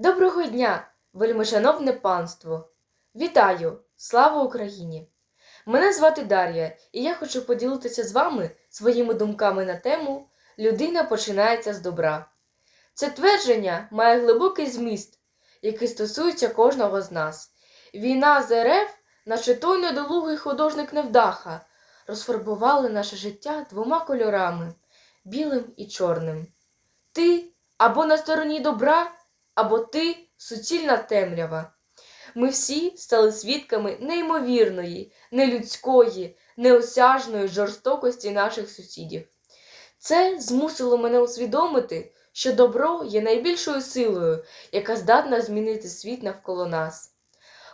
Доброго дня, вельмишановне панство! Вітаю! Слава Україні! Мене звати Дар'я, і я хочу поділитися з вами своїми думками на тему Людина починається з добра. Це твердження має глибокий зміст, який стосується кожного з нас. Війна з РФ, наче той недолугий художник невдаха, розфарбували наше життя двома кольорами білим і чорним. Ти або на стороні добра, або ти суцільна темрява. Ми всі стали свідками неймовірної, нелюдської, неосяжної жорстокості наших сусідів. Це змусило мене усвідомити, що добро є найбільшою силою, яка здатна змінити світ навколо нас.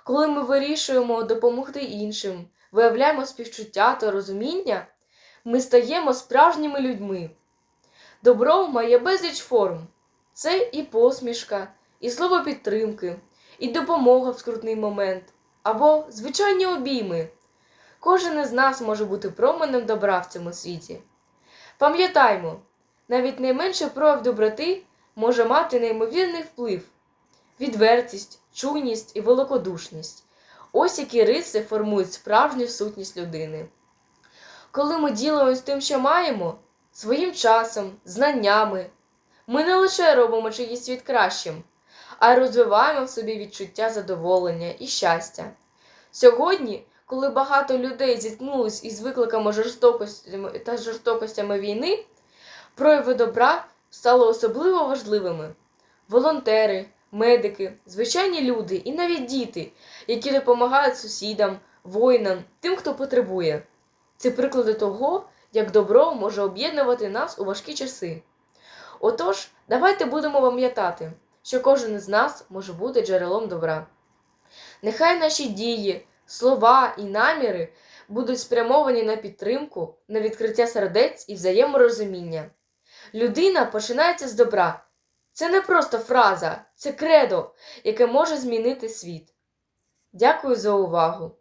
Коли ми вирішуємо допомогти іншим, виявляємо співчуття та розуміння, ми стаємо справжніми людьми. Добро має безліч форм. Це і посмішка, і слово підтримки, і допомога в скрутний момент, або звичайні обійми. Кожен із нас може бути променем добра в цьому світі. Пам'ятаймо, навіть найменший прояв доброти може мати неймовірний вплив, відвертість, чуйність і великодушність. Ось які риси формують справжню сутність людини. Коли ми ділимось тим, що маємо, своїм часом, знаннями, ми не лише робимо чиїсь світ кращим, а й розвиваємо в собі відчуття задоволення і щастя. Сьогодні, коли багато людей зіткнулись із викликами жорстокостями та жорстокостями війни, прояви добра стали особливо важливими. Волонтери, медики, звичайні люди і навіть діти, які допомагають сусідам, воїнам, тим, хто потребує. Це приклади того, як добро може об'єднувати нас у важкі часи. Отож, давайте будемо пам'ятати, що кожен із нас може бути джерелом добра. Нехай наші дії, слова і наміри будуть спрямовані на підтримку, на відкриття сердець і взаєморозуміння. Людина починається з добра. Це не просто фраза, це кредо, яке може змінити світ. Дякую за увагу!